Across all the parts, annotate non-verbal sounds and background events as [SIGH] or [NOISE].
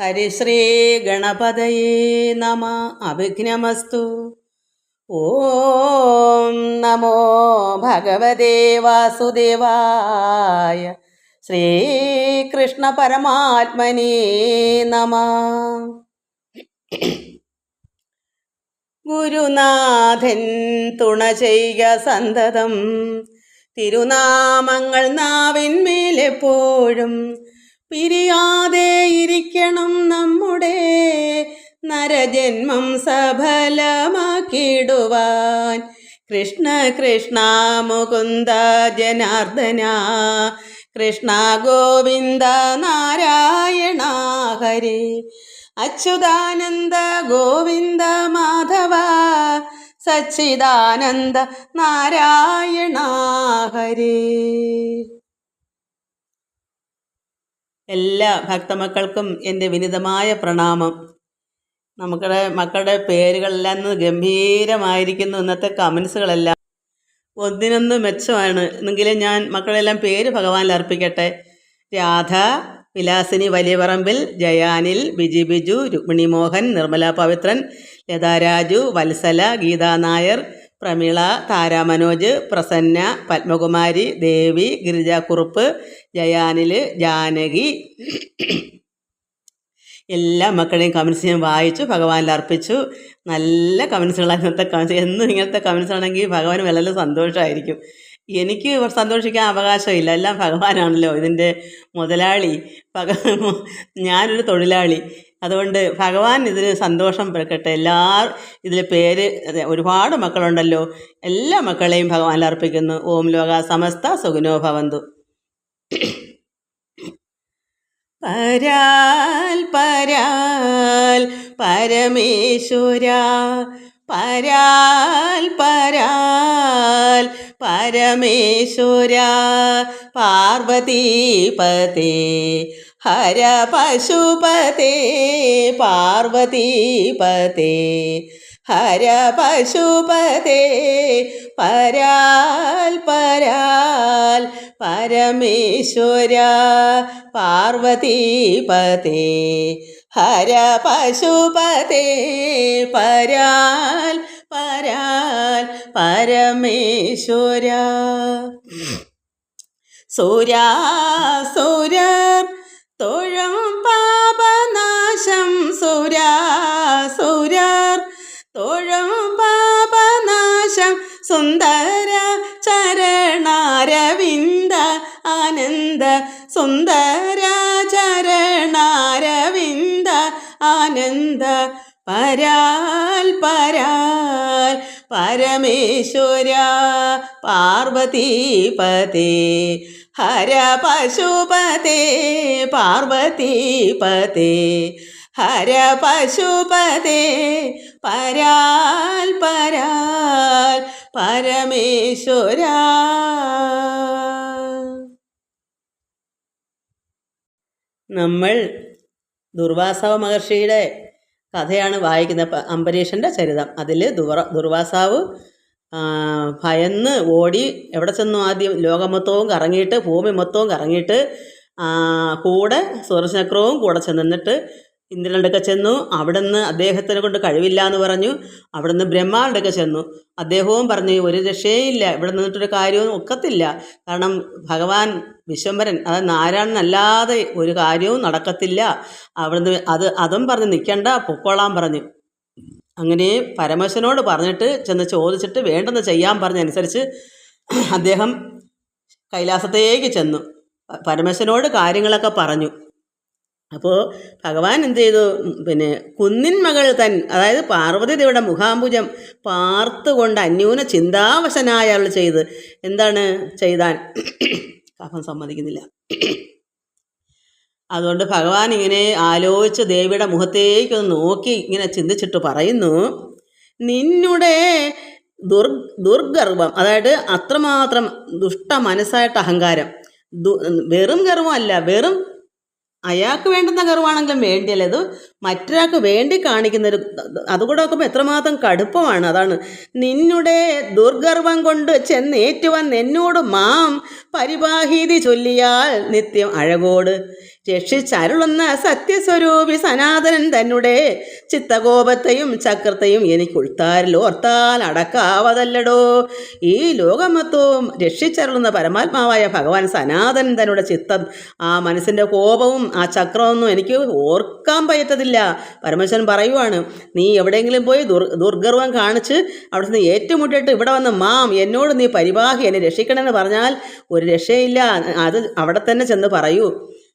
ഹരിശ്രീ ഗണപതയേ നമ. അഭിഘ്നമസ്തു. ഓം നമോ ഭഗവതേ വാസുദേവായ ശ്രീകൃഷ്ണ പരമാത്മനേ നമ. ഗുരുനാഥൻ തുണ ചെയ്യുക സന്തതം. തിരുനാമങ്ങൾ നാവിന്മേലെപ്പോഴും പിരിയാതെ ഇരിക്കണം നമ്മുടെ നരജന്മം സഫലമാക്കിടുവാൻ കൃഷ്ണ കൃഷ്ണ മുകുന്ദ ജനാർദ്ദന കൃഷ്ണ ഗോവിന്ദ നാരായണ ഹരേ അച്യുതാനന്ദ ഗോവിന്ദ മാധവ സച്ചിദാനന്ദ നാരായണ ഹരേ എല്ലാ ഭക്തമക്കൾക്കും എന്റെ വിനിതമായ പ്രണാമം. നമുക്കുടെ മക്കളുടെ പേരുകളെല്ലാം ഇന്ന് ഗംഭീരമായിരിക്കുന്നു. ഇന്നത്തെ കമൻസുകളെല്ലാം ഒന്നിനൊന്ന് മെച്ചമാണ്. എന്നെങ്കിലും ഞാൻ മക്കളെല്ലാം പേര് ഭഗവാനിൽ അർപ്പിക്കട്ടെ. രാധ വിലാസിനി വലിയപറമ്പിൽ ജയാനിൽ ബിജി ബിജു രുക്മിണി മോഹൻ നിർമ്മല പവിത്രൻ ലതാരാജു വത്സല ഗീതാ നായർ പ്രമീള താരാമനോജ് പ്രസന്ന പത്മകുമാരി ദേവി ഗിരിജ കുറുപ്പ് ജയാനിൽ ജാനകി. എല്ലാ മക്കളുടെയും കമൻസ് ഞാൻ വായിച്ചു ഭഗവാനിൽ അർപ്പിച്ചു. നല്ല കമൻസുകളാണ് ഇന്നത്തെ കമൻസ് എന്നും ഇങ്ങനത്തെ കമൻസ് ആണെങ്കിൽ ഭഗവാന് വളരെ സന്തോഷമായിരിക്കും. എനിക്ക് സന്തോഷിക്കാൻ അവകാശമില്ല. എല്ലാം ഭഗവാനാണല്ലോ ഇതിന്റെ മുതലാളി. ഭഗ ഞാനൊരു തൊഴിലാളി. അതുകൊണ്ട് ഭഗവാൻ ഇതിന് സന്തോഷം പെടുക്കട്ടെ. എല്ലാ ഇതിൽ പേര് ഒരുപാട് മക്കളുണ്ടല്ലോ. എല്ലാ മക്കളെയും ഭഗവാനിൽ അർപ്പിക്കുന്നു. ഓം ലോക സമസ്ത സുഗുനോ ഭവന്തു. പരാൽ പരാൽ പരമേശ്വര. പരാൽ പരാൽ പരമേശ്വര. പാർവതീപതേ. ഹര പശുപതേ പാർവതീപതേ. ഹര പശുപതേ പരാൽ പരാൽ പരമേശ്വര പാർവതീപതേ. ഹര പശുപതേ പരാൽ പരാൽ പരമേശ്വര. സുരാസുരർ തൊഴും പാപനാശം സുരാസുരർ തൊഴും പാപനാശം സുന്ദര ചരണാരവിന്ദ ആനന്ദ സുന്ദര ചരണാരവിന്ദ ആനന്ദ. പരാൽ പരാൽ പരമേശ്വര പാർവതീപതേ. ഹര പശുപതേ പാർവതീപതേ. ഹര പശുപതേ പരാൽ പരാൽ പരമേശ്വര. നമ്മൾ ദുർവാസാവ് മഹർഷിയുടെ കഥയാണ് വായിക്കുന്നത് അംബരീഷന്റെ ചരിതം. അതിൽ ദുർവ ദുർവാസാവ് ഭയന്ന് ഓടി എവിടെ ചെന്നു ആദ്യം? ലോകം മൊത്തവും കറങ്ങിയിട്ട് ഭൂമി മൊത്തവും കറങ്ങിയിട്ട് കൂടെ സുദർശനക്രവും കൂടെ ചെന്നിട്ട് ഇന്ദ്രനടുക്കെ ചെന്നു. അവിടുന്ന് അദ്ദേഹത്തിനെ കൊണ്ട് കഴിവില്ല എന്ന് പറഞ്ഞു. അവിടുന്ന് ബ്രഹ്മാവിന്റെ ചെന്നു. അദ്ദേഹവും പറഞ്ഞു ഒരു രക്ഷയില്ല ഇവിടെ നിന്നിട്ടൊരു കാര്യവും ഒക്കത്തില്ല. കാരണം ഭഗവാൻ വിശ്വംഭരൻ അതായത് നാരായണനല്ലാതെ ഒരു കാര്യവും നടക്കത്തില്ല. അവിടുന്ന് അത് അതും പറഞ്ഞ് നിൽക്കണ്ട പൊക്കോളാൻ പറഞ്ഞു. അങ്ങനെ പരമശനോട് പറഞ്ഞിട്ട് ചെന്ന് ചോദിച്ചിട്ട് വേണ്ടെന്ന് ചെയ്യാൻ പറഞ്ഞനുസരിച്ച് അദ്ദേഹം കൈലാസത്തേക്ക് ചെന്നു. പരമശനോട് കാര്യങ്ങളൊക്കെ പറഞ്ഞു. അപ്പോൾ ഭഗവാൻ എന്ത് ചെയ്തു? പിന്നെ കുന്നിൻ മകൾ തൻ അതായത് പാർവതി ദേവിയുടെ മുഖാംബുജം പാർത്തുകൊണ്ട് അന്യൂന ചിന്താവശനായ അയാൾ ചെയ്ത് എന്താണ് ചെയ്താൻ? കഫം സമ്മതിക്കുന്നില്ല. അതുകൊണ്ട് ഭഗവാൻ ഇങ്ങനെ ആലോചിച്ച് ദേവിയുടെ മുഖത്തേക്കൊന്ന് നോക്കി ഇങ്ങനെ ചിന്തിച്ചിട്ട് പറയുന്നു നിന്നുടെ ദുർ ദുർഗർവം അതായത് അത്രമാത്രം ദുഷ്ട മനസ്സായിട്ട് അഹങ്കാരം വെറും ഗർവമല്ല വെറും അയാൾക്ക് വേണ്ടുന്ന ഗർവാണെങ്കിലും വേണ്ടിയല്ല ഇത് മറ്റൊരാൾക്ക് വേണ്ടി കാണിക്കുന്നൊരു അതുകൂടെ നോക്കുമ്പോൾ എത്രമാത്രം കടുപ്പമാണ്. അതാണ് നിന്നുടെ ദുർഗർവം കൊണ്ട് ചെന്നേറ്റുവാൻ എന്നോട് മാം പരിപാഹീതി ചൊല്ലിയാൽ നിത്യം അഴകോട്. രക്ഷിച്ചരുളുന്ന സത്യസ്വരൂപി സനാതനൻ തന്നെ ചിത്തകോപത്തെയും ചക്രത്തെയും എനിക്ക് ഉൾത്താരിൽ ഓർത്താൽ അടക്കാവതല്ലടോ. ഈ ലോകമത്വവും രക്ഷിച്ചരുളുന്ന പരമാത്മാവായ ഭഗവാൻ സനാതനൻ തന്നെ ചിത്തം ആ മനസ്സിന്റെ കോപവും ആ ചക്രമൊന്നും എനിക്ക് ഓർക്കാൻ പറ്റത്തില്ല. പരമേശ്വരൻ പറയുവാണ് നീ എവിടെയെങ്കിലും പോയി ദുർ ദുർഗർവം കാണിച്ച് അവിടെ നിന്ന് ഏറ്റുമുട്ടിയിട്ട് ഇവിടെ വന്ന് മാം എന്നോട് നീ പരിവാഹി എന്നെ രക്ഷിക്കണമെന്ന് പറഞ്ഞാൽ ഒരു രക്ഷയില്ല. അത് അവിടെ തന്നെ ചെന്ന് പറയൂ.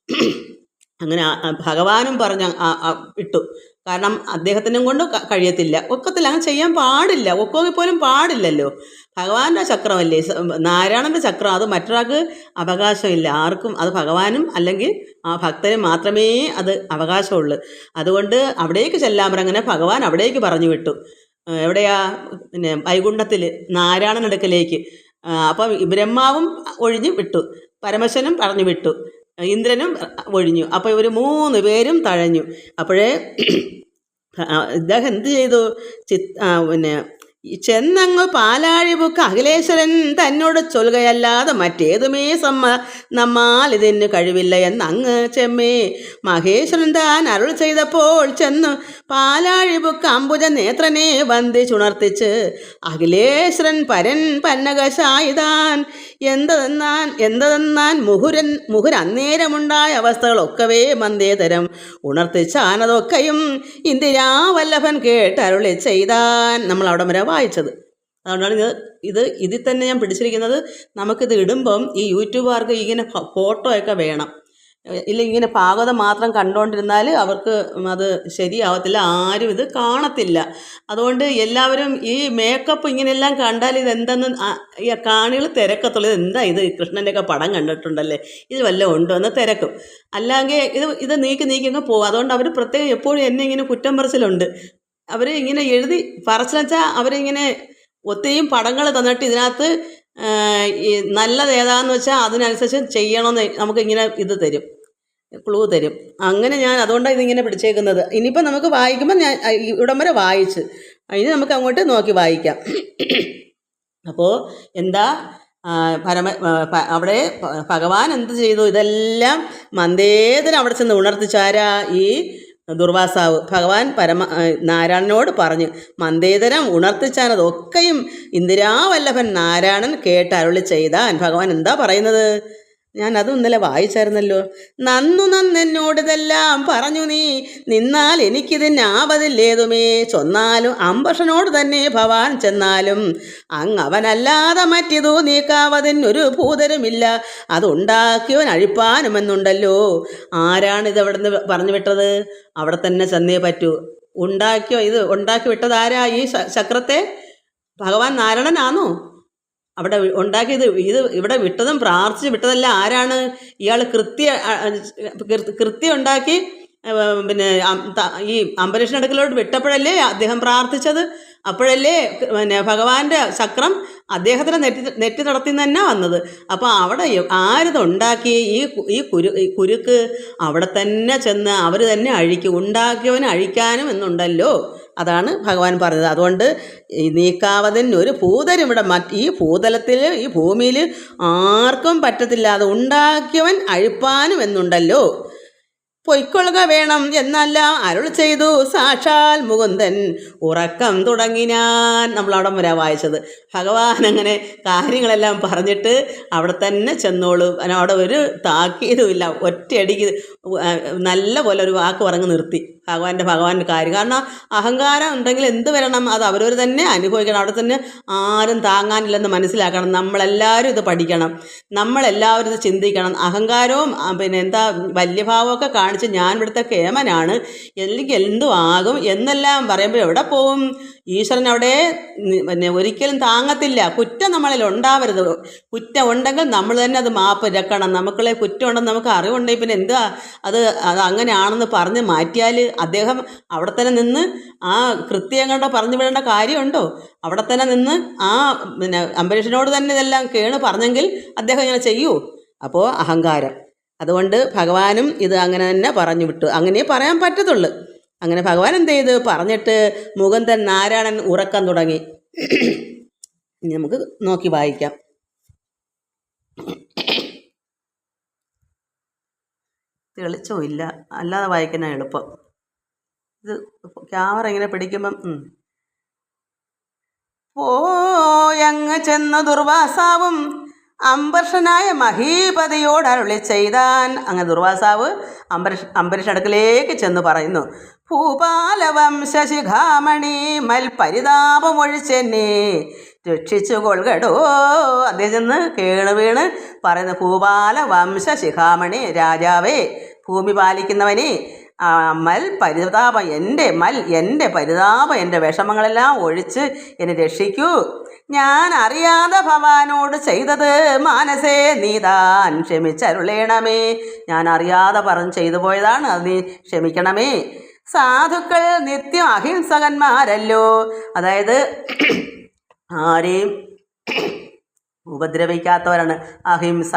[CLEARS THROAT] അങ്ങനെ ഭഗവാനും പറഞ്ഞ വിട്ടു കാരണം അദ്ദേഹത്തിനും കൊണ്ട് കഴിയത്തില്ല. ഒക്കത്തില്ല. അങ്ങനെ ചെയ്യാൻ പാടില്ല. ഒക്കോങ്കിൽ പോലും പാടില്ലല്ലോ. ഭഗവാന്റെ ചക്രമല്ലേ? നാരായണന്റെ ചക്രം. അത് മറ്റൊരാൾക്ക് അവകാശമില്ല. ആർക്കും അത് ഭഗവാനും അല്ലെങ്കിൽ ആ ഭക്തന് മാത്രമേ അത് അവകാശമുള്ളൂ. അതുകൊണ്ട് അവിടേക്ക് ചെല്ലാൻ പറഞ്ഞങ്ങനെ ഭഗവാൻ അവിടേക്ക് പറഞ്ഞു വിട്ടു. എവിടെയാ? പിന്നെ വൈകുണ്ഠത്തിൽ നാരായണനടുക്കലേക്ക് അപ്പം ബ്രഹ്മാവും ഒഴിഞ്ഞ് വിട്ടു. പരമശനും പറഞ്ഞു വിട്ടു. ഇന്ദ്രനും ഒഴിഞ്ഞു. അപ്പോൾ ഇവർ മൂന്ന് പേരും തഴഞ്ഞു. അപ്പോഴേ ഇദ്ദേഹം എന്ത് ചെയ്തു? ആ, പിന്നെ ചെന്നങ്ങ് പാലാഴിപുക്ക് അഖിലേശ്വരൻ തന്നോട് ചൊല്ലുകയല്ലാതെ മറ്റേതുമേ സമ്മ. നമ്മാൽ ഇതിന് കഴിവില്ല എന്നങ്ങ് ചെമ്മേ. മഹേശ്വരൻ താൻ അരുൾ ചെയ്തപ്പോൾ ചെന്ന് പാലാഴിപുക്ക് അംബുജ നേത്രനെ വന്ദിച്ചുണർത്തിച്ച് അഖിലേശ്വരൻ പരൻ പന്നകശായിതാൻ എന്തെന്നാൻ എന്തെന്നാൻ മുഹുരൻ മുഹുരന്നേരമുണ്ടായ അവസ്ഥകളൊക്കവേ മന്ദേതരം. ഉണർത്തിച്ചാനതൊക്കെയും ഇന്ദിരാവല്ലഭൻ കേട്ടരുളി ചെയ്താൻ നമ്മൾ അവിടെ വരെ വായിച്ചത്. അതുകൊണ്ടാണ് ഇത് ഇത് ഇതിൽ തന്നെ ഞാൻ പിടിച്ചിരിക്കുന്നത് നമുക്കിത് ഇടുമ്പം ഈ യൂട്യൂബുകാർക്ക് ഇങ്ങനെ ഫോട്ടോ ഒക്കെ വേണം. ഇല്ല ഇങ്ങനെ ഭാഗവതം മാത്രം കണ്ടുകൊണ്ടിരുന്നാൽ അവർക്ക് അത് ശരിയാവത്തില്ല ആരും ഇത് കാണത്തില്ല. അതുകൊണ്ട് എല്ലാവരും ഈ മേക്കപ്പ് ഇങ്ങനെയെല്ലാം കണ്ടാൽ ഇതെന്തെന്ന് കാണികൾ തിരക്കത്തുള്ളൂ. എന്താ ഇത്? കൃഷ്ണന്റെയൊക്കെ പടം കണ്ടിട്ടുണ്ടല്ലേ? ഇത് വല്ലതും ഉണ്ടോ എന്ന് തിരക്കും. അല്ലെങ്കിൽ ഇത് ഇത് നീക്കി നീക്കി അങ്ങ് പോകും അതുകൊണ്ട് അവർ പ്രത്യേകം എപ്പോഴും എന്നെ ഇങ്ങനെ കുറ്റം പറച്ചിലുണ്ട്. അവർ ഇങ്ങനെ എഴുതി പറച്ചിലെച്ചാൽ അവരിങ്ങനെ ഒത്തിരിയും പടങ്ങൾ തന്നിട്ട് ഇതിനകത്ത് ഈ നല്ലത് ഏതാന്ന് വെച്ചാൽ അതിനനുസരിച്ച് ചെയ്യണമെന്ന് നമുക്കിങ്ങനെ ഇത് തരും. ക്ലൂ തരും. അങ്ങനെ ഞാൻ അതുകൊണ്ടാണ് ഇതിങ്ങനെ പിടിച്ചേക്കുന്നത്. ഇനിയിപ്പോൾ നമുക്ക് വായിക്കുമ്പോൾ ഞാൻ ഇവിടം വരെ വായിച്ച്. അതിന് നമുക്ക് അങ്ങോട്ട് നോക്കി വായിക്കാം. അപ്പോൾ എന്താ പരമ അവിടെ ഭഗവാൻ എന്ത് ചെയ്തു? ഇതെല്ലാം മന്ദേതരം അവിടെ ചെന്ന് ഉണർത്തിച്ചാരാ ഈ ദുർവാസാവ്. ഭഗവാൻ പരമ നാരായണനോട് പറഞ്ഞു മന്ദേതരം ഉണർത്തിച്ചാനതൊക്കെയും ഇന്ദിരാവല്ലഭൻ നാരായണൻ കേട്ട് അരുളി ചെയ്താൻ. ഭഗവാൻ എന്താ പറയുന്നത്? ഞാൻ അതും ഇന്നലെ വായിച്ചായിരുന്നല്ലോ. നന്നു നന്നെന്നോടിതെല്ലാം പറഞ്ഞു നീ. നിന്നാൽ എനിക്കിതിനാവതില്ലേതുമേ ചൊന്നാലും അമ്പഷനോട് തന്നെ ഭവാൻ ചെന്നാലും. അങ്ങവനല്ലാതെ മറ്റിതു നീക്കാവതിനൊരു ഭൂതരുമില്ല. അതുണ്ടാക്കിയവൻ അഴിപ്പാനുമെന്നുണ്ടല്ലോ. ആരാണ് ഇത് അവിടെ നിന്ന് പറഞ്ഞു വിട്ടത്? അവിടെ തന്നെ ചെന്നേ പറ്റൂ. ഉണ്ടാക്കിയോ ഇത്? ഉണ്ടാക്കി വിട്ടതാരാ ഈ ചക്രത്തെ ഭഗവാൻ നാരായണനാണോ അവിടെ ഉണ്ടാക്കിയത് ഇത് ഇവിടെ വിട്ടതും പ്രാർത്ഥിച്ച് വിട്ടതല്ല ആരാണ്? ഇയാൾ കൃത്യ കൃത്യം ഉണ്ടാക്കി പിന്നെ ഈ അംബരീഷൻ അടുക്കലോട്ട് വിട്ടപ്പോഴല്ലേ അദ്ദേഹം പ്രാർത്ഥിച്ചത്? അപ്പോഴല്ലേ പിന്നെ ഭഗവാന്റെ ചക്രം അദ്ദേഹത്തിന് നെറ്റി നെറ്റി നടത്തി തന്നെ വന്നത്. അപ്പോൾ അവിടെ ആരിതുണ്ടാക്കി ഈ ഈ കുരു കുരുക്ക് അവിടെ തന്നെ ചെന്ന് അവർ തന്നെ അഴിക്കും. ഉണ്ടാക്കിയവന് അഴിക്കാനും എന്നുണ്ടല്ലോ. അതാണ് ഭഗവാൻ പറഞ്ഞത്. അതുകൊണ്ട് ഈ നീക്കാവതിന് ഒരു ഭൂതരും ഇവിടെ മറ്റ് ഈ ഭൂതലത്തിൽ ഈ ഭൂമിയിൽ ആർക്കും പറ്റത്തില്ല. അത് ഉണ്ടാക്കിയവൻ അഴിപ്പാനും എന്നുണ്ടല്ലോ. പൊയ്ക്കൊള്ളുക വേണം എന്നല്ല അരുൾ ചെയ്തു സാക്ഷാൽ മുകുന്ദൻ. ഉറക്കം തുടങ്ങിനാൻ നമ്മൾ അവിടെ വരെ വായിച്ചത്. ഭഗവാൻ അങ്ങനെ കാര്യങ്ങളെല്ലാം പറഞ്ഞിട്ട് അവിടെ തന്നെ ചെന്നോളൂ. അവിടെ ഒരു താക്കീതുമില്ല ഒറ്റയടിക്ക് നല്ല പോലെ ഒരു വാക്ക് പറഞ്ഞ് നിർത്തി. ഭഗവാന്റെ ഭഗവാന്റെ കാര്യം. കാരണം അഹങ്കാരം ഉണ്ടെങ്കിൽ എന്ത് വരണം? അത് അവരവർ തന്നെ അനുഭവിക്കണം. അവിടെ തന്നെ ആരും താങ്ങാനില്ലെന്ന് മനസ്സിലാക്കണം. നമ്മളെല്ലാവരും ഇത് പഠിക്കണം. നമ്മളെല്ലാവരും ഇത് ചിന്തിക്കണം. അഹങ്കാരവും പിന്നെ എന്താ വല്യഭാവമൊക്കെ കാണിച്ച് ഞാൻ ഇവിടുത്തെ കേമനാണ്. എനിക്ക് എന്തും ആകും. എന്നെല്ലാം പറയുമ്പോൾ എവിടെ പോവും? ഈശ്വരൻ അവിടെ പിന്നെ ഒരിക്കലും താങ്ങത്തില്ല. കുറ്റം നമ്മളിൽ ഉണ്ടാവരുത്. കുറ്റം ഉണ്ടെങ്കിൽ നമ്മൾ തന്നെ അത് മാപ്പ് ഇരക്കണം നമുക്കുള്ള കുറ്റം ഉണ്ടെന്ന് നമുക്ക് അറിവുണ്ടെങ്കിൽ പിന്നെ എന്താ അത് അത് അങ്ങനെയാണെന്ന് പറഞ്ഞ് മാറ്റിയാൽ അദ്ദേഹം അവിടെ തന്നെ നിന്ന് ആ കൃത്യം കണ്ട പറഞ്ഞു വിടേണ്ട കാര്യമുണ്ടോ? അവിടെ തന്നെ നിന്ന് ആ പിന്നെ അംബരീഷനോട് തന്നെ ഇതെല്ലാം കേണ് പറഞ്ഞെങ്കിൽ അദ്ദേഹം ഇങ്ങനെ ചെയ്യൂ. അപ്പോൾ അഹങ്കാരം. അതുകൊണ്ട് ഭഗവാനും ഇത് അങ്ങനെ തന്നെ പറഞ്ഞു വിട്ടു. അങ്ങനെ പറയാൻ പറ്റത്തുള്ളൂ. അങ്ങനെ ഭഗവാൻ എന്ത് ചെയ്ത്? പറഞ്ഞിട്ട് മുകുന്ദൻ നാരായണൻ ഉറക്കം തുടങ്ങി. ഇനി നമുക്ക് നോക്കി വായിക്കാം. തെളിച്ചോ? ഇല്ല. അല്ലാതെ വായിക്കാനാ എളുപ്പം. ഇത് ക്യാമറ ഇങ്ങനെ പിടിക്കുമ്പം പോയങ്ങ് ചെന്ന ദുർവാസാവും. അംബർഷനായ മഹീപതിയോട് അരുളി ചെയ്താൻ. അങ്ങനെ ദുർവാസാവ് അംബരീഷ് അംബരീഷ് അടുക്കലേക്ക് ചെന്ന് പറയുന്നു ഭൂപാലവം ശശിഖാമണി മൽ പരിതാപമൊഴിച്ചെന്നെ രക്ഷിച്ചു കൊள்കടോ അദ്ദേഹം ചെന്ന് കേണ് വീണ് പറയുന്നു ഭൂപാല രാജാവേ ഭൂമി പാലിക്കുന്നവനെ മൽ പരിതാപ എന്റെ മൽ എന്റെ പരിതാപ എന്റെ വിഷമങ്ങളെല്ലാം ഒഴിച്ച് എന്നെ രക്ഷിക്കൂ. ഞാൻ അറിയാതെ ഭവാനോട് ചെയ്തത് മാനസേ നീതാൻ ക്ഷമിച്ചരുളേണമേ. ഞാൻ അറിയാതെ പറഞ്ഞ് ചെയ്തു പോയതാണ് അത് നീ ക്ഷമിക്കണമേ. സാധുക്കൾ നിത്യം അഹിംസകന്മാരല്ലോ. അതായത് ആരെയും ഉപദ്രവിക്കാത്തവരാണ് അഹിംസ.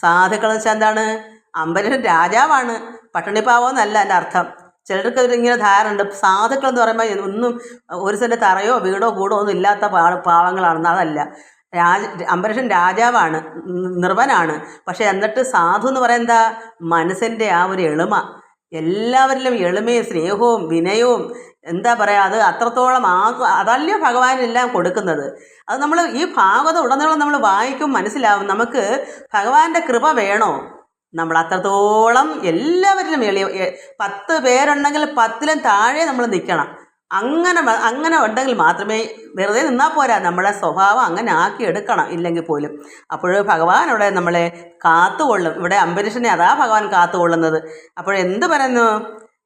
സാധുക്കൾ വെച്ചാൽ എന്താണ്? അമ്പലൻ രാജാവാണ്. പട്ടണിപ്പാവെന്നല്ല എന്റെ അർത്ഥം. ചിലർക്ക് ഇങ്ങനെ ധാരണ ഉണ്ട് സാധുക്കൾ എന്ന് പറയുമ്പോൾ ഒന്നും ഒരു സെന്റ് തറയോ വീടോ കൂടോ ഒന്നും ഇല്ലാത്ത പാ പാവങ്ങളാണെന്ന് അതല്ല. രാജ അംബരീഷൻ രാജാവാണ് നിർവനാണ്. പക്ഷേ എന്നിട്ട് സാധു എന്ന് പറയുന്ന മനസ്സിന്റെ ആ ഒരു എളിമ. എല്ലാവരിലും എളിമയും സ്നേഹവും വിനയവും എന്താ പറയുക അത് അത്രത്തോളം ആ അതല്ലേ ഭഗവാനെല്ലാം കൊടുക്കുന്നത്. അത് നമ്മൾ ഈ ഭാഗവതം ഉടനീളം നമ്മൾ വായിക്കും മനസ്സിലാവും. നമുക്ക് ഭഗവാന്റെ കൃപ വേണോ? നമ്മൾ അത്രത്തോളം എല്ലാവരിലും എളിയ പത്ത് പേരുണ്ടെങ്കിൽ പത്തിലും താഴെ നമ്മൾ നിൽക്കണം. അങ്ങനെ അങ്ങനെ ഉണ്ടെങ്കിൽ മാത്രമേ വെറുതെ നിന്നാൽ പോരാ. നമ്മുടെ സ്വഭാവം അങ്ങനെ ആക്കി എടുക്കണം ഇല്ലെങ്കിൽ പോലും. അപ്പോൾ ഭഗവാൻ ഇവിടെ നമ്മളെ കാത്തുകൊള്ളും. ഇവിടെ അംബരീഷനെ അതാ ഭഗവാൻ കാത്തുകൊള്ളുന്നത്. അപ്പോൾ എന്ത് പറയുന്നു?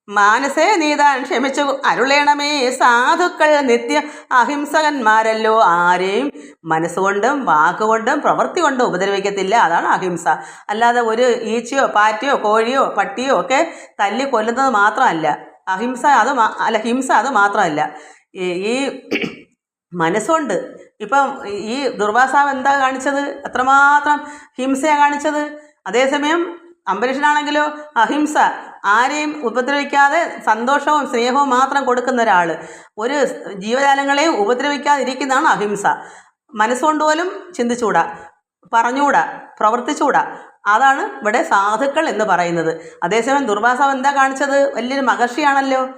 മാനസേ നീതാൻ ക്ഷമിച്ചു. അരുളേണമേ സാധുക്കൾ നിത്യ അഹിംസകന്മാരല്ലോ. ആരെയും മനസ്സുകൊണ്ടും വാക്കുകൊണ്ടും പ്രവൃത്തി കൊണ്ടും ഉപദ്രവിക്കത്തില്ല. അതാണ് അഹിംസ. അല്ലാതെ ഒരു ഈച്ചയോ പാറ്റയോ കോഴിയോ പട്ടിയോ ഒക്കെ തല്ലി കൊല്ലുന്നത് മാത്രമല്ല. അഹിംസ അത് അല്ല ഹിംസ അത് മാത്രമല്ല. ഈ മനസ്സുകൊണ്ട് ഇപ്പം ഈ ദുർവാസാവ് എന്താ കാണിച്ചത്? അത്രമാത്രം ഹിംസയാണ് കാണിച്ചത്. അതേസമയം അംബരീഷനാണെങ്കിലോ അഹിംസ ആരെയും ഉപദ്രവിക്കാതെ സന്തോഷവും സ്നേഹവും മാത്രം കൊടുക്കുന്ന ഒരാൾ ഒരു ജീവജാലങ്ങളെയും ഉപദ്രവിക്കാതിരിക്കുന്നതാണ് അഹിംസ. മനസ്സുകൊണ്ട് പോലും ചിന്തിച്ചുകൂടാ. പറഞ്ഞുകൂടാ. പ്രവർത്തിച്ചുകൂടാ. അതാണ് ഇവിടെ സാധുക്കൾ എന്ന് പറയുന്നത്. അതേസമയം ദുർവാസാവ് എന്താ കാണിച്ചത്? വലിയൊരു മഹർഷിയാണല്ലോ.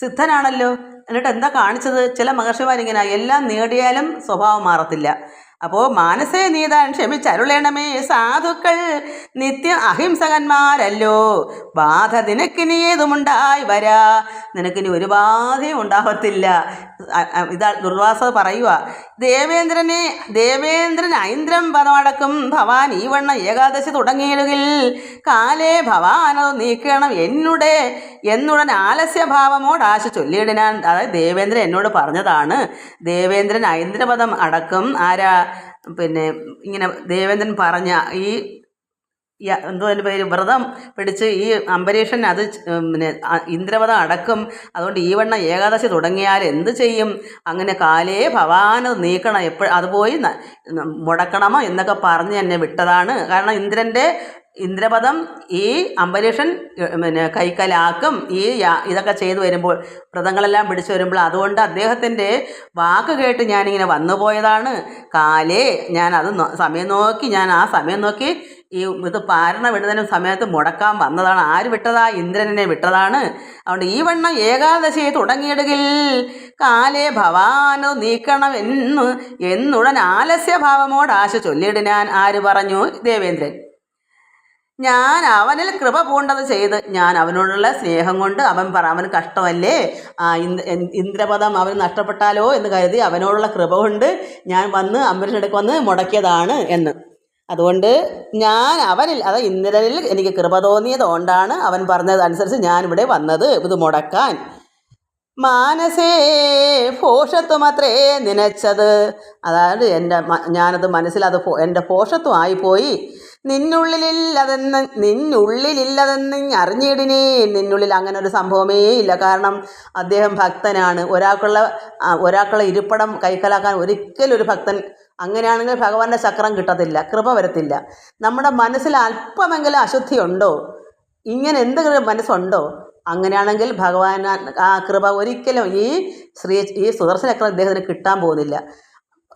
സിദ്ധനാണല്ലോ. എന്നിട്ട് എന്താ കാണിച്ചത്? ചില മഹർഷിമാരിങ്ങനെ എല്ലാം നേടിയാലും സ്വഭാവം മാറത്തില്ല. അപ്പോൾ മാനസേ നീതാൻ ക്ഷമിച്ചരുളേണമേ സാധുക്കൾ. നിത്യം അഹിംസകന്മാരല്ലോ. ബാധ നിനക്കിനി ഏതുമുണ്ടായി വരാ? നിനക്കിനി ഒരു ബാധയും ഉണ്ടാവത്തില്ല. ഇതാ ദുർവാസ പറയുക ദേവേന്ദ്രനെ ദേവേന്ദ്രൻ ഐന്ദ്രം പദമടക്കും. ഭവാൻ ഈ വണ്ണ ഏകാദശി തുടങ്ങിയിടുകിൽ. കാലേ ഭവാനോ നീക്കണം. എന്നുടെ എന്നുടൻ ആലസ്യഭാവമോടാശ ചൊല്ലിയിടാൻ അതായത് ദേവേന്ദ്രൻ എന്നോട് പറഞ്ഞതാണ്. ദേവേന്ദ്രൻ ഐന്ദ്രപദം അടക്കം. ആരാ? പിന്നെ ഇങ്ങനെ ദേവേന്ദ്രൻ പറഞ്ഞ ഈ എന്തോ പേര്? വ്രതം പിടിച്ച് ഈ അംബരീഷൻ അത് പിന്നെ ഇന്ദ്രവധം അടക്കും അതുകൊണ്ട് ഈ വണ്ണ ഏകാദശി തുടങ്ങിയാൽ എന്ത് ചെയ്യും? അങ്ങനെ കാലേ ഭവാന് നീക്കണം. എപ്പോഴും അത് പോയി ന- ന- മുടക്കണമോ എന്നൊക്കെ പറഞ്ഞ് എന്നെ വിട്ടതാണ്. കാരണം ഇന്ദ്രന്റെ ഇന്ദ്രപദം ഈ അംബരീഷൻ പിന്നെ കൈക്കലാക്കും ഈ ഇതൊക്കെ ചെയ്തു വരുമ്പോൾ വ്രതങ്ങളെല്ലാം പിടിച്ചു വരുമ്പോൾ അതുകൊണ്ട് അദ്ദേഹത്തിന്റെ വാക്ക് കേട്ട് ഞാനിങ്ങനെ വന്നു പോയതാണ്. കാലേ ഞാൻ അത് സമയം നോക്കി ഞാൻ ആ സമയം നോക്കി ഈ ഇത് പാരണ വിടുന്നതിനും സമയത്ത് മുടക്കാൻ വന്നതാണ്. ആര് വിട്ടതാ? ഇന്ദ്രനെ വിട്ടതാണ്. അതുകൊണ്ട് ഈ വണ്ണം ഏകാദശിയെ തുടങ്ങിയിടുകിൽ കാലേ ഭവാനു നീക്കണം എന്ന് എന്നുടൻ ആലസ്യഭാവമോട് ആശ ചൊല്ലിയിടിനാൻ ആര് പറഞ്ഞു? ദേവേന്ദ്രൻ. ഞാൻ അവനിൽ കൃപ പൂണ്ടത് ചെയ്ത് ഞാൻ അവനോടുള്ള സ്നേഹം കൊണ്ട് അവൻ പറ അവന് കഷ്ടമല്ലേ? ഇന്ദ്രപദം അവന് നഷ്ടപ്പെട്ടാലോ? എന്ന് കരുതി അവനോടുള്ള കൃപ കൊണ്ട് ഞാൻ വന്ന് അമ്പരീഷടുക്ക് വന്ന് മുടക്കിയതാണ് എന്ന്. അതുകൊണ്ട് ഞാൻ അവനിൽ അതായത് ഇന്ദ്രനിൽ എനിക്ക് കൃപ തോന്നിയത് കൊണ്ടാണ് അവൻ പറഞ്ഞത് അനുസരിച്ച് ഞാനിവിടെ വന്നത് ഇത് മുടക്കാൻ. മാനസേ ഭോഷത്വമത്രേ നനച്ചത്. അതായത് എന്റെ ഞാനത് മനസ്സിൽ അത് എന്റെ ഭോഷത്വമായിപ്പോയി നിന്നുള്ളിലില്ലതെന്ന് നിന്നുള്ളിലില്ലതെന്ന് അറിഞ്ഞിടിനേ. നിന്നുള്ളിൽ അങ്ങനെ ഒരു സംഭവമേ ഇല്ല. കാരണം അദ്ദേഹം ഭക്തനാണ്. ഒരാൾക്കുള്ള ഒരാൾക്കുള്ള ഇരിപ്പടം കൈക്കലാക്കാൻ ഒരിക്കലും ഒരു ഭക്തൻ അങ്ങനെയാണെങ്കിൽ ഭഗവാന്റെ ചക്രം കിട്ടത്തില്ല കൃപ വരത്തില്ല. നമ്മുടെ മനസ്സിൽ അല്പമെങ്കിലും അശുദ്ധി ഉണ്ടോ ഇങ്ങനെ എന്തെങ്കിലും മനസ്സുണ്ടോ? അങ്ങനെയാണെങ്കിൽ ഭഗവാൻ ആ കൃപ ഒരിക്കലും ഈ ശ്രീ ഈ സുദർശന ചക്രം ഇദ്ദേഹത്തിന് കിട്ടാൻ പോകുന്നില്ല.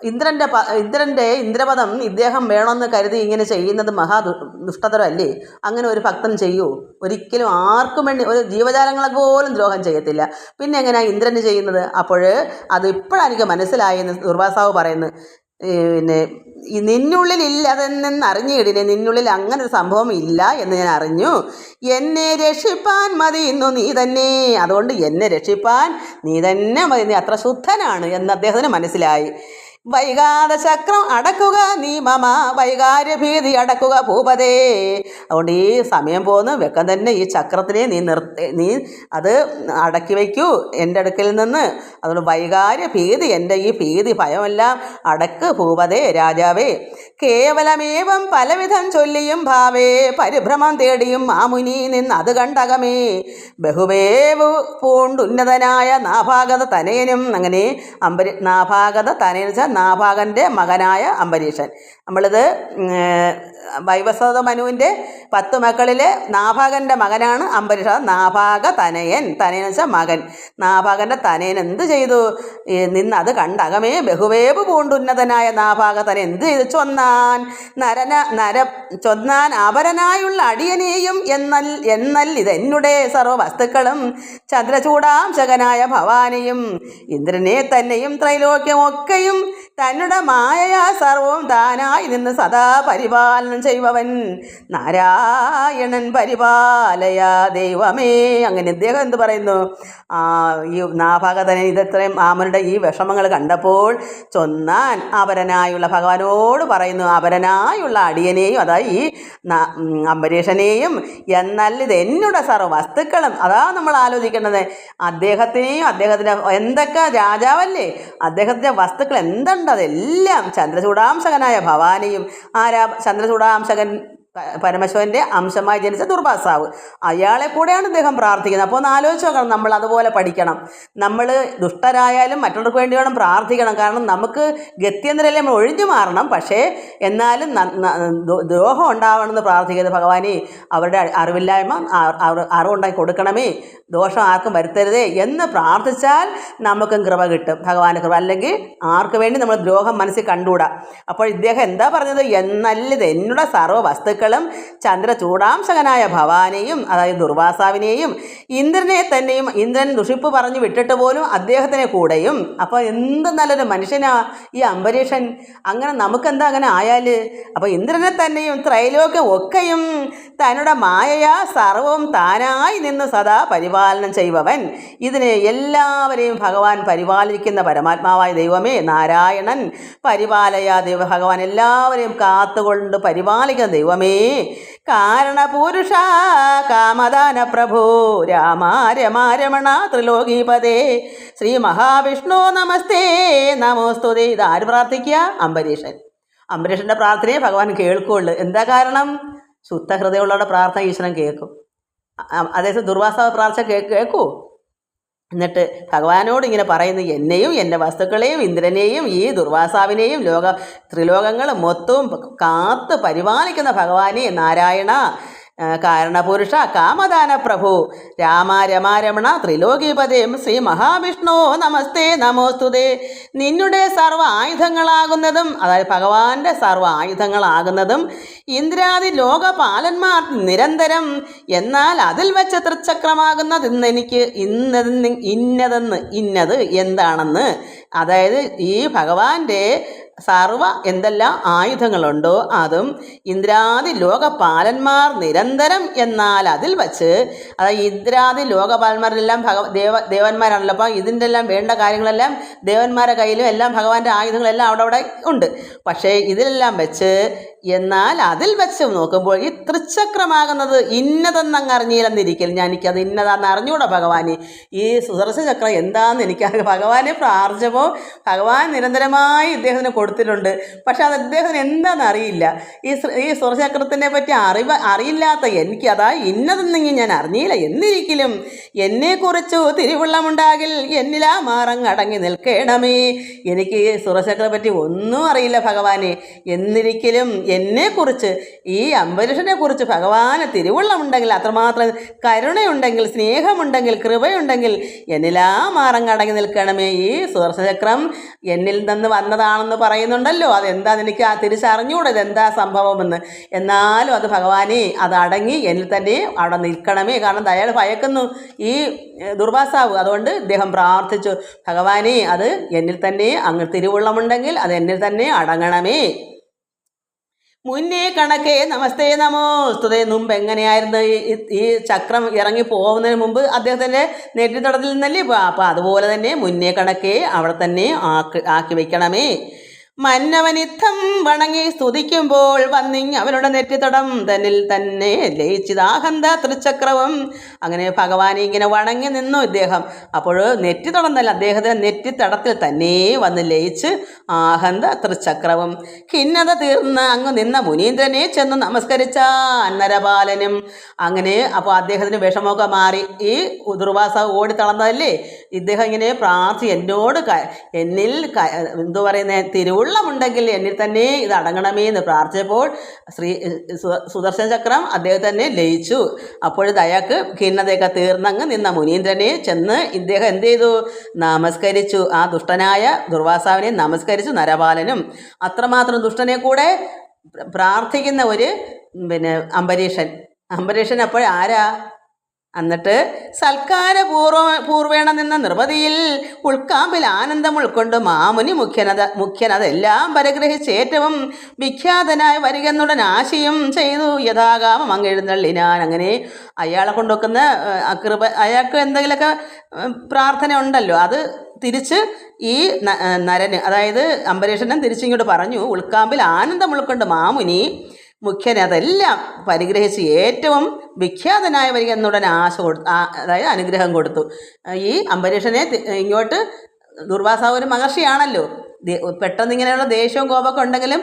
ഇന്ദ്രന്റെ ഇന്ദ്രന്റെ ഇന്ദ്രപദം ഇദ്ദേഹം വേണമെന്ന് കരുതി ഇങ്ങനെ ചെയ്യുന്നത് മഹാ ദു ദുഷ്ടതരമല്ലേ അങ്ങനെ ഒരു ഭക്തൻ ചെയ്യൂ. ഒരിക്കലും ആർക്കും വേണ്ടി ഒരു ജീവജാലങ്ങളെ പോലും ദ്രോഹം ചെയ്യത്തില്ല. പിന്നെ എങ്ങനെയാണ് ഇന്ദ്രന് ചെയ്യുന്നത്? അപ്പോൾ അത് ഇപ്പോഴാണ് എനിക്ക് മനസ്സിലായെന്ന് ദുർവാസാവ് പറയുന്നത്. പിന്നെ നിന്നുള്ളിൽ ഇല്ലതെന്ന് അറിഞ്ഞിടിനെ. നിന്നുള്ളിൽ അങ്ങനെ ഒരു സംഭവം ഇല്ല എന്ന് ഞാൻ അറിഞ്ഞു. എന്നെ രക്ഷിപ്പാൻ മതി ഇന്നു നീ തന്നെ. അതുകൊണ്ട് എന്നെ രക്ഷിപ്പാൻ നീ തന്നെ മതി. നീ അത്ര ശുദ്ധനാണ് എന്ന് അദ്ദേഹത്തിന് മനസ്സിലായി. വൈകാത ചക്രം അടക്കുക നീ മമ വൈകാര്യഭീതി അടക്കുക ഭൂപതേ. അതുകൊണ്ട് ഈ സമയം പോകുന്ന വെക്കം തന്നെ ഈ ചക്രത്തിനെ നീ നിർത്തി നീ അത് അടക്കി വയ്ക്കൂ. എന്റെ അടുക്കൽ നിന്ന് അതുകൊണ്ട് വൈകാര്യ ഭീതി എന്റെ ഈ ഭീതി ഭയമെല്ലാം അടക്ക് ഭൂപതേ രാജാവേ. കേവലമേവം പലവിധം ചൊല്ലിയും ഭാവേ പരിഭ്രമം തേടിയും മാമുനി നിന്ന് അത് കണ്ടകമേ. ബഹുവേവു പൂണ്ടുന്നതനായ നാഭാഗത തനയനും അങ്ങനെ അമ്പരി നാഭാഗത തനയെന്ന് വെച്ചാൽ നാഭാഗന്റെ മകനായ അംബരീഷൻ നമ്മളിത് വൈവസ്വത മനുവിന്റെ പത്ത് മക്കളിലെ നാഭാഗന്റെ മകനാണ് അംബരീഷ നാഭാഗ തനയൻ. തനയൻ വെച്ചാൽ മകൻ. നാഭാഗന്റെ തനയൻ എന്ത് ചെയ്തു? നിന്നത് കണ്ടകമേ ബഹുവേബ് പൂണ്ടുന്നതനായ നാഭാഗ തനയൻ എന്ത് ചെയ്തു? ചൊന്നാൻ നരന നര ചൊന്നാൻ അപരനായുള്ള അടിയനെയും എന്നൽ എന്നൽ ഇതെന്നുടെ സർവ വസ്തുക്കളും ചന്ദ്രചൂടാംശകനായ ഭവാനെയും ഇന്ദ്രനെ തന്നെയും ത്രൈലോക്യമൊക്കെയും തന്നുടെ മായയാ സർവവും താനായി നിന്ന് സദാ പരിപാലനം ചെയ്യുവൻ നാരായണൻ പരിപാലയ ദൈവമേ. അങ്ങനെ ഇദ്ദേഹം എന്ത് പറയുന്നു? ഈ നാഭാഗതനെ ഇതത്രയും മാമനുടെ ഈ വിഷമങ്ങൾ കണ്ടപ്പോൾ ചൊന്നാൻ അപരനായുള്ള ഭഗവാനോട് പറയുന്നു അപരനായുള്ള അടിയനെയും അതായത് ഈ അംബരീഷനെയും എന്നല്ല ഇത് എന്നുടെ സർവ വസ്തുക്കളും അതാ നമ്മൾ ആലോചിക്കേണ്ടത്. അദ്ദേഹത്തിനെയും അദ്ദേഹത്തിന്റെ എന്തൊക്കെ രാജാവല്ലേ? അദ്ദേഹത്തിന്റെ വസ്തുക്കൾ എന്തുണ്ട് അതെല്ലാം ചന്ദ്രചൂടാംശകനായ ഭവാനിയും ആരാ ചന്ദ്രചൂടാംശകൻ പ- പരമശിവന്റെ അംശമായി ജനിച്ച ദുർവാസാവ്. അയാളെ കൂടെയാണ് അദ്ദേഹം പ്രാർത്ഥിക്കുന്നത്. അപ്പോൾ ഒന്ന് ആലോചിച്ച് നോക്കണം. നമ്മൾ അതുപോലെ പഠിക്കണം. നമ്മൾ ദുഷ്ടരായാലും മറ്റുള്ളവർക്ക് വേണ്ടി വേണം പ്രാർത്ഥിക്കണം. കാരണം നമുക്ക് ഗത്യന്തരല്ലേ നമ്മൾ ഒഴിഞ്ഞു മാറണം. പക്ഷേ എന്നാലും ദ്രോഹം ഉണ്ടാവണമെന്ന് പ്രാർത്ഥിക്കരുത് ഭഗവാനെ അവരുടെ അറിവില്ലായ്മ അറിവുണ്ടാക്കി കൊടുക്കണമേ. ദോഷം ആർക്കും വരുത്തരുതേ എന്ന് പ്രാർത്ഥിച്ചാൽ നമുക്കും കൃപ കിട്ടും. ഭഗവാന്റെ കൃപ. അല്ലെങ്കിൽ ആർക്ക് വേണ്ടി നമ്മൾ ദ്രോഹം മനസ്സിൽ കണ്ടുകൂടാ. അപ്പോൾ ഇദ്ദേഹം എന്താ പറഞ്ഞത്? എന്നല്ലത്. എന്നുള്ള സർവ വസ്തുക്കളും ചന്ദ്ര ചൂടാംശകനായ ഭവാനെയും അതായത് ദുർവാസാവിനെയും ഇന്ദ്രനെ തന്നെയും ഇന്ദ്രൻ ദുഷിപ്പ് പറഞ്ഞു വിട്ടിട്ട് പോലും അദ്ദേഹത്തിനെ കൂടെയും. അപ്പോൾ എന്ത് നല്ലൊരു മനുഷ്യനാ ഈ അംബരീഷൻ. അങ്ങനെ നമുക്കെന്താ അങ്ങനെ ആയാൽ അപ്പോൾ ഇന്ദ്രനെ തന്നെയും ത്രൈലോക്യം ഒക്കെയും തന്നുടെ മായയാ സർവവും താനായി നിന്ന് സദാ പരിപാലനം ചെയ്യുവവൻ ഇതിനെ എല്ലാവരെയും ഭഗവാൻ പരിപാലിക്കുന്ന പരമാത്മാവായ ദൈവമേ നാരായണൻ. പരിപാലയ ദൈവ ഭഗവാൻ എല്ലാവരെയും കാത്തുകൊണ്ട് പരിപാലിക്കുന്ന ദൈവമേ കാരണപുരുഷ കാമദാന പ്രഭു രാമ രമാരമണ ത്രിലോകീപതേ. ശ്രീ മഹാവിഷ്ണു നമസ്തേ. നമോസ്തുതി ഇതാര് പ്രാർത്ഥിക്കുക? അംബരീഷൻ അംബരീഷന്റെ പ്രാർത്ഥനയെ ഭഗവാൻ കേൾക്കുള്ളൂ. എന്താ കാരണം? ശുദ്ധ ഹൃദയമുള്ളവരുടെ പ്രാർത്ഥന ഈശ്വരൻ കേൾക്കും. അതേസം അതേസമയം ദുർവാസാവ് പ്രാർത്ഥന കേൾക്കൂ? എന്നിട്ട് ഭഗവാനോട് ഇങ്ങനെ പറയുന്നു എന്നെയും എന്റെ വസ്തുക്കളെയും ഇന്ദ്രനെയും ഈ ദുർവാസാവിനെയും ലോക ത്രിലോകങ്ങൾ മൊത്തവും കാത്ത് പരിപാലിക്കുന്ന ഭഗവാനെ നാരായണ കാരണപുരുഷ കാമദാന പ്രഭു രാമ രമാരമണ ത്രിലോകീപതേം ശ്രീ മഹാവിഷ്ണു. നമസ്തേ നമോസ്തുതേ. നിന്നുടെ സർവ ആയുധങ്ങളാകുന്നതും അതായത് ഭഗവാന്റെ സർവ ആയുധങ്ങളാകുന്നതും ഇന്ദ്രാദി ലോകപാലന്മാർ നിരന്തരം. എന്നാൽ അതിൽ വെച്ച തൃച്ചക്രമാകുന്നത് ഇന്നെനിക്ക് ഇന്നതെന്ന് ഇന്നതെന്ന് ഇന്നത് എന്താണെന്ന്. അതായത് ഈ ഭഗവാന്റെ സർവ എന്തെല്ലാം ആയുധങ്ങളുണ്ടോ അതും ഇന്ദ്രാദി ലോകപാലന്മാർ നിരന്തരം എന്നാൽ അതിൽ വച്ച് അതായത് ഇന്ദ്രാദി ലോകപാലന്മാരെല്ലാം ഭഗവ ദേവ ദേവന്മാരാണല്ലോ. അപ്പോൾ ഇതിന്റെ എല്ലാം വേണ്ട കാര്യങ്ങളെല്ലാം ദേവന്മാരുടെ കയ്യിലും എല്ലാം ഭഗവാന്റെ ആയുധങ്ങളെല്ലാം അവിടെ അവിടെ ഉണ്ട്. പക്ഷേ ഇതിലെല്ലാം വെച്ച് എന്നാൽ അതിൽ വെച്ച് നോക്കുമ്പോൾ ഈ തൃച്ചക്രമാകുന്നത് ഇന്നതെന്നങ്ങ് അറിഞ്ഞില്ലെന്നിരിക്കൽ. ഞാൻ എനിക്കത് ഇന്നതാന്ന് അറിഞ്ഞൂടാ ഭഗവാനെ. ഈ സുദർശ ചക്രം എന്താണെന്ന് എനിക്ക് ഭഗവാനെ പ്രാർത്ഥിച്ചപ്പോൾ ഭഗവാൻ നിരന്തരമായി ഇദ്ദേഹത്തിന് കൊടുത്തു കൊടുത്തിട്ടുണ്ട്. പക്ഷെ അത് അദ്ദേഹത്തിന് എന്താണെന്ന് അറിയില്ല. ഈ ഈ സുരചക്രത്തിനെ പറ്റി അറിവ് അറിയില്ലാത്ത എനിക്ക് അതാ ഇന്നതെന്നെങ്കിൽ ഞാൻ അറിഞ്ഞില്ല. എന്നിരിക്കലും എന്നെക്കുറിച്ചു തിരുവുള്ളമുണ്ടാകിൽ എന്നിലാ മാറങ്ങടങ്ങി നിൽക്കണമേ. എനിക്ക് ഈ സുരചക്രത്തെ പറ്റി ഒന്നും അറിയില്ല ഭഗവാനെ. എന്നിരിക്കലും എന്നെക്കുറിച്ച് ഈ അംബരീഷനെ കുറിച്ച് ഭഗവാന് തിരുവുള്ളമുണ്ടെങ്കിൽ അത്രമാത്രം കരുണയുണ്ടെങ്കിൽ സ്നേഹമുണ്ടെങ്കിൽ കൃപയുണ്ടെങ്കിൽ എന്നിലാ മാറങ്ങടങ്ങി നിൽക്കണമേ. ഈ സുദർശചക്രം എന്നിൽ നിന്ന് വന്നതാണെന്ന് പറയുന്നുണ്ടല്ലോ അതെന്താ നിനക്ക് ആ തിരിച്ചറിഞ്ഞൂടെ ഇതെന്താ സംഭവമെന്ന്? എന്നാലും അത് ഭഗവാനെ അത് അടങ്ങി എന്നിൽ തന്നെ അവിടെ നിൽക്കണമേ. കാരണം അയാൾ ഭയക്കുന്നു ഈ ദുർവാസാവ്. അതുകൊണ്ട് ഇദ്ദേഹം പ്രാർത്ഥിച്ചു ഭഗവാനെ അത് എന്നിൽ തന്നെ അങ്ങ് തിരുവുള്ളമുണ്ടെങ്കിൽ അത് എന്നിൽ തന്നെ അടങ്ങണമേ. മുന്നേ കണക്കേ നമസ്തേ നമോ സ്തുതേ മുമ്പ് എങ്ങനെയായിരുന്നു ഈ ചക്രം ഇറങ്ങി പോകുന്നതിന് മുമ്പ് അദ്ദേഹത്തിന്റെ നെറ്റിത്തടത്തിൽ നിന്നല്ലേ? അപ്പോൾ അതുപോലെ തന്നെ മുന്നേ കണക്കേ അവിടെ തന്നെ ആക്കി ആക്കി വെക്കണമേ. മന്നവനിത്തം വണങ്ങി സ്തുതിക്കുമ്പോൾ വന്നിങ് അവരുടെ നെറ്റിത്തടം തന്നിൽ തന്നെ ലയിച്ചിതാഹന്ത തൃച്ചക്രവും അങ്ങനെ ഭഗവാൻ ഇങ്ങനെ വണങ്ങി നിന്നു ഇദ്ദേഹം. അപ്പോൾ നെറ്റിത്തടം തന്നെ അദ്ദേഹത്തിന് നെറ്റിത്തടത്തിൽ തന്നെ വന്ന് ലയിച്ച് ആഹന്ത തൃച്ചക്രവും ഖിന്നത തീർന്ന് അങ്ങ് നിന്ന മുനീന്ദ്രനെ ചെന്ന് നമസ്കരിച്ച അന്നരപാലനും. അങ്ങനെ അപ്പോൾ അദ്ദേഹത്തിന് വിഷമമൊക്കെ മാറി. ഈ ദുർവാസ ഓടി തളർന്നതല്ലേ? ഇദ്ദേഹം ഇങ്ങനെ പ്രാർത്ഥി എന്നോട് എന്നിൽ എന്തു എന്തു പറയുന്നത് തിരുവുള്ളമുണ്ടെങ്കിൽ എന്നിൽ തന്നെ ഇത് അടങ്ങണമേ എന്ന് പ്രാർത്ഥിച്ചപ്പോൾ ശ്രീ സുദർശന ചക്രം അദ്ദേഹം തന്നെ ലയിച്ചു. അപ്പോൾ അയാൾക്ക് ഖിന്നതയൊക്കെ തീർന്നങ്ങ് നിന്ന മുനീന്ദ്രനെ ചെന്ന് ഇദ്ദേഹം എന്ത് ചെയ്തു? നമസ്കരിച്ചു. ആ ദുഷ്ടനായ ദുർവാസാവിനെ നമസ്കരിച്ചു നരപാലനും. അത്രമാത്രം ദുഷ്ടനെ കൂടെ പ്രാർത്ഥിക്കുന്ന ഒരു പിന്നെ അംബരീഷൻ. അംബരീഷൻ അപ്പോൾ ആരാ? എന്നിട്ട് സൽക്കാര പൂർവ പൂർവേണ നിന്ന നിർവതിയിൽ ഉൾക്കാമ്പിൽ ആനന്ദം ഉൾക്കൊണ്ട് മാമുനി മുഖ്യനത മുഖ്യനതെല്ലാം പരിഗ്രഹിച്ച് ഏറ്റവും വിഖ്യാതനായ വരികെന്നുടൻ ആശയം ചെയ്തു. യഥാകാമം അങ്ങ് എഴുന്നള്ളിനാൻ അങ്ങനെ അയാളെ കൊണ്ടുവെക്കുന്ന അകൃപ അയാൾക്ക് എന്തെങ്കിലുമൊക്കെ പ്രാർത്ഥന ഉണ്ടല്ലോ. അത് തിരിച്ച് ഈ നരന് അതായത് അംബരീഷനും തിരിച്ചിങ്ങോട്ട് പറഞ്ഞു. ഉൾക്കാമ്പിൽ ആനന്ദം ഉൾക്കൊണ്ട് മാമുനി മുഖ്യൻ അതെല്ലാം പരിഗ്രഹിച്ച് ഏറ്റവും വിഖ്യാതനായ വരിക എന്നുടൻ ആശ കൊടു അതായത് അനുഗ്രഹം കൊടുത്തു. ഈ അംബരീഷനെ ഇങ്ങോട്ട് ദുർവാസാവ് ഒരു മഹർഷിയാണല്ലോ. പെട്ടെന്ന് ഇങ്ങനെയുള്ള ദേഷ്യവും കോപമൊക്കെ ഉണ്ടെങ്കിലും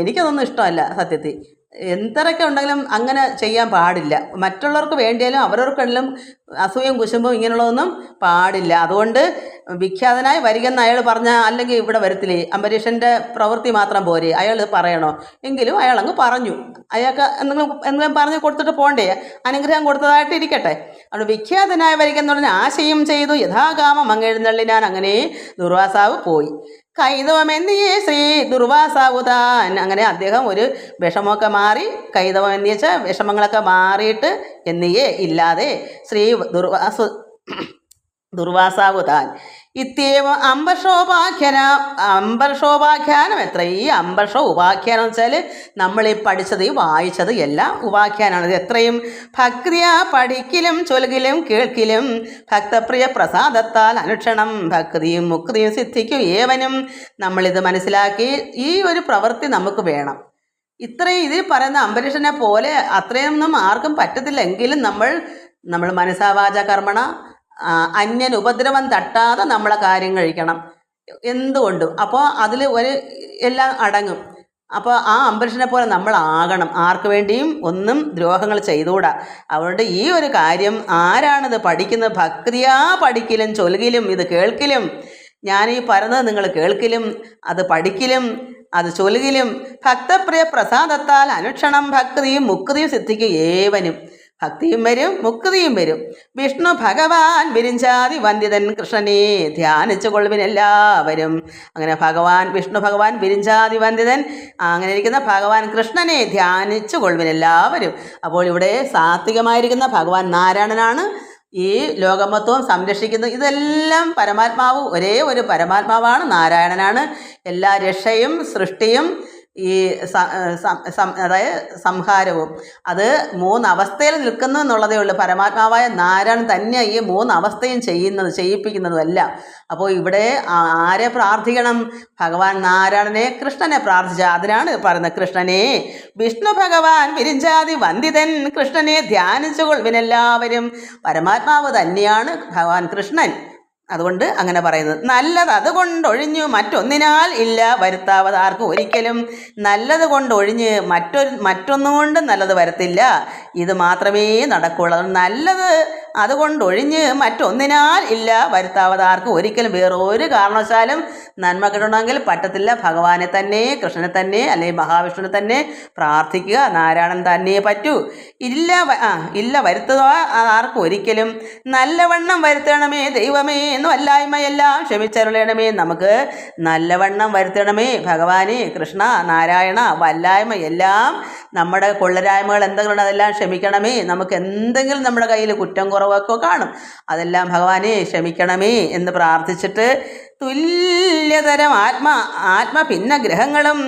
എനിക്കതൊന്നും ഇഷ്ടമല്ല സത്യത്തിൽ. എന്തരൊക്കെ ഉണ്ടെങ്കിലും അങ്ങനെ ചെയ്യാൻ പാടില്ല. മറ്റുള്ളവർക്ക് വേണ്ടിയാലും അവരവർക്കെല്ലാം അസൂയം കുശുമ്പും ഇങ്ങനെയുള്ളതൊന്നും പാടില്ല. അതുകൊണ്ട് വിഖ്യാതനായി വരികെന്ന് അയാൾ പറഞ്ഞാൽ അല്ലെങ്കിൽ ഇവിടെ വരത്തില്ലേ? അംബരീഷന്റെ പ്രവൃത്തി മാത്രം പോരെ. അയാൾ പറയണോ? എങ്കിലും അയാൾ അങ്ങ് പറഞ്ഞു. അയാൾക്ക് എന്തെങ്കിലും എന്തെങ്കിലും പറഞ്ഞ് കൊടുത്തിട്ട് പോകണ്ടേ അനുഗ്രഹം കൊടുത്തതായിട്ട് ഇരിക്കട്ടെ. അവിടെ വിഖ്യാതനായ വരികെന്നുടനെ ആശയം ചെയ്തു. യഥാകാമം അങ്ങെഴുന്നള്ളിനാൻ അങ്ങനെ ദുർവാസാവ് പോയി. കൈതവമെന്നിയേ ശ്രീ ദുർവാസാവു താൻ അങ്ങനെ അദ്ദേഹം ഒരു വിഷമമൊക്കെ മാറി കൈതവം എന്ന് വെച്ചാൽ വിഷമങ്ങളൊക്കെ മാറിയിട്ട് എന്നിയേ ഇല്ലാതെ ശ്രീ ദുർവാസു ദുർവാസാവു താൻ ഇത്യേവ അംബർഷോപാഖ്യാന അംബർഷോപാഖ്യാനം എത്ര? ഈ അംബർഷോ ഉപാഖ്യാനം വെച്ചാൽ നമ്മൾ ഈ പഠിച്ചത് ഈ വായിച്ചത് എല്ലാം ഉപാഖ്യാനാണ്. ഇത് എത്രയും ഭക്തിയ പഠിക്കലും ചൊലുകിലും കേൾക്കിലും ഭക്തപ്രിയ പ്രസാദത്താൽ അനുക്ഷണം ഭക്തിയും മുക്തിയും സിദ്ധിക്കും ഏവനും നമ്മളിത് മനസ്സിലാക്കി ഈ ഒരു പ്രവൃത്തി നമുക്ക് വേണം. ഇത്രയും ഇതിൽ പറയുന്ന അംബരീഷനെ പോലെ അത്രയൊന്നും ആർക്കും പറ്റത്തില്ലെങ്കിലും നമ്മൾ നമ്മൾ മനസാവാച കർമ്മണ അന്യൻ ഉപദ്രവം തട്ടാതെ നമ്മളെ കാര്യം കഴിക്കണം. എന്തുകൊണ്ടും. അപ്പോൾ അതിൽ ഒരു എല്ലാം അടങ്ങും. അപ്പോൾ ആ അംബരീഷനെ പോലെ നമ്മളാകണം ആർക്ക് വേണ്ടിയും ഒന്നും ദ്രോഹങ്ങൾ ചെയ്തുകൂടാ. അതുകൊണ്ട് ഈ ഒരു കാര്യം ആരാണിത് പഠിക്കുന്നത് ഭക്തിയാ പഠിക്കലും ചൊലുകിലും ഇത് കേൾക്കലും. ഞാൻ ഈ പറയുന്നത് നിങ്ങൾ കേൾക്കലും അത് പഠിക്കലും അത് ചൊലുകിലും ഭക്തപ്രിയ പ്രസാദത്താൽ അനുക്ഷണം ഭക്തിയും മുക്തിയും സിദ്ധിക്കും ഏവനും. ഭക്തിയും വരും മുക്തിയും വരും. വിഷ്ണു ഭഗവാൻ വിരിഞ്ചാതി വന്ദിതൻ കൃഷ്ണനെ ധ്യാനിച്ചു കൊള്ളുവിനെല്ലാവരും അങ്ങനെ ഭഗവാൻ വിഷ്ണു ഭഗവാൻ വിരിഞ്ചാതി വന്ദിതൻ അങ്ങനെ ഇരിക്കുന്ന ഭഗവാൻ കൃഷ്ണനെ ധ്യാനിച്ചു കൊള്ളുവിനെല്ലാവരും അപ്പോൾ ഇവിടെ സാത്വികമായിരിക്കുന്ന ഭഗവാൻ നാരായണനാണ് ഈ ലോകമത്വം സംരക്ഷിക്കുന്നത്. ഇതെല്ലാം പരമാത്മാവ് ഒരേ ഒരു പരമാത്മാവാണ് നാരായണനാണ്. എല്ലാ രക്ഷയും സൃഷ്ടിയും ഈ അതായത് സംഹാരവും. അത് മൂന്നവസ്ഥയിൽ നിൽക്കുന്നു എന്നുള്ളതേ ഉള്ളൂ. പരമാത്മാവായ നാരായണൻ തന്നെയാണ് ഈ മൂന്നവസ്ഥയും ചെയ്യുന്നത് ചെയ്യിപ്പിക്കുന്നതും അല്ല അപ്പോൾ ഇവിടെ ആരെ പ്രാർത്ഥിക്കണം? ഭഗവാൻ നാരായണനെ കൃഷ്ണനെ പ്രാർത്ഥിച്ച അതിനാണ് പറയുന്നത് കൃഷ്ണനെ. വിഷ്ണു ഭഗവാൻ വിരിഞ്ചാതി വന്ദിതൻ കൃഷ്ണനെ ധ്യാനിച്ചു കൊള്ളുവിനെല്ലാവരും പരമാത്മാവ് തന്നെയാണ് ഭഗവാൻ കൃഷ്ണൻ. അതുകൊണ്ട് അങ്ങനെ പറയുന്നത്. നല്ലത് അതുകൊണ്ടൊഴിഞ്ഞു മറ്റൊന്നിനാൽ ഇല്ല വരുത്താവത് ആർക്കും ഒരിക്കലും. നല്ലത് കൊണ്ടൊഴിഞ്ഞ് മറ്റൊരു മറ്റൊന്നും കൊണ്ടും നല്ലത് വരത്തില്ല. ഇത് മാത്രമേ നടക്കുകയുള്ളൂ അതുകൊണ്ട് നല്ലത് അതുകൊണ്ടൊഴിഞ്ഞ് മറ്റൊന്നിനാൽ ഇല്ല വരുത്താവത് ആർക്കും ഒരിക്കലും. വേറൊരു കാരണവശാലും നന്മ കിട്ടണമെങ്കിൽ പറ്റത്തില്ല. ഭഗവാനെ തന്നെ കൃഷ്ണനെ തന്നെ അല്ലെങ്കിൽ മഹാവിഷ്ണുവിനെ തന്നെ പ്രാർത്ഥിക്കുക. നാരായണൻ തന്നെ പറ്റൂ. ഇല്ല ആ ഇല്ല വരുത്തുക ആർക്കും ഒരിക്കലും. നല്ലവണ്ണം വരുത്തണമേ ദൈവമേ എന്നും അല്ലായ്മയെല്ലാം ക്ഷമിച്ചരുളണമേ. നമുക്ക് നല്ലവണ്ണം വരുത്തണമേ. ഭഗവാനെ കൃഷ്ണ നാരായണ വല്ലായ്മ എല്ലാം നമ്മുടെ കൊള്ളരായ്മകൾ എന്തെങ്കിലും അതെല്ലാം ക്ഷമിക്കണമേ. നമുക്ക് എന്തെങ്കിലും നമ്മുടെ കയ്യിൽ കുറ്റം കുറവൊക്കെ കാണും. അതെല്ലാം ഭഗവാനെ ക്ഷമിക്കണമേ എന്ന് പ്രാർത്ഥിച്ചിട്ട് തുല്യതരം ആത്മ ആത്മ ഭിന്ന ഗ്രഹങ്ങളും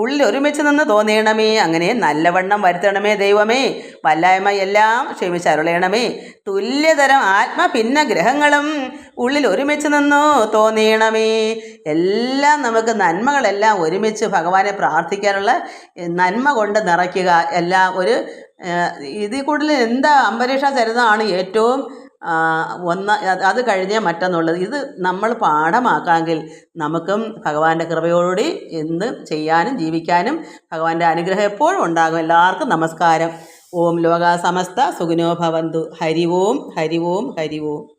ഉള്ളിൽ ഒരുമിച്ച് നിന്ന് തോന്നിയണമേ അങ്ങനെ നല്ലവണ്ണം വരുത്തണമേ ദൈവമേ. വല്ലായ്മ എല്ലാം ക്ഷമിച്ചരുളയണമേ തുല്യതരം ആത്മ ഭിന്ന ഗ്രഹങ്ങളും ഉള്ളിൽ ഒരുമിച്ച് നിന്നു തോന്നിയണമേ എല്ലാം നമുക്ക് നന്മകളെല്ലാം ഒരുമിച്ച് ഭഗവാനെ പ്രാർത്ഥിക്കാനുള്ള നന്മ കൊണ്ട് നിറയ്ക്കുക. എല്ലാം ഒരു ഇതിൽ കൂടുതൽ എന്താ അംബരീഷ ചരിതമാണ് ഏറ്റവും ഒന്ന് അത് കഴിഞ്ഞേ മറ്റൊന്നുള്ളത്. ഇത് നമ്മൾ പാഠമാക്കാമെങ്കിൽ നമുക്കും ഭഗവാന്റെ കൃപയോടുകൂടി എന്ത് ചെയ്യാനും ജീവിക്കാനും ഭഗവാന്റെ അനുഗ്രഹം എപ്പോഴും ഉണ്ടാകും. എല്ലാവർക്കും നമസ്കാരം. ഓം ലോക സമസ്ത സുഖിനോ ഭവന്തു. ഹരി ഓം ഹരി ഓം ഹരി ഓം.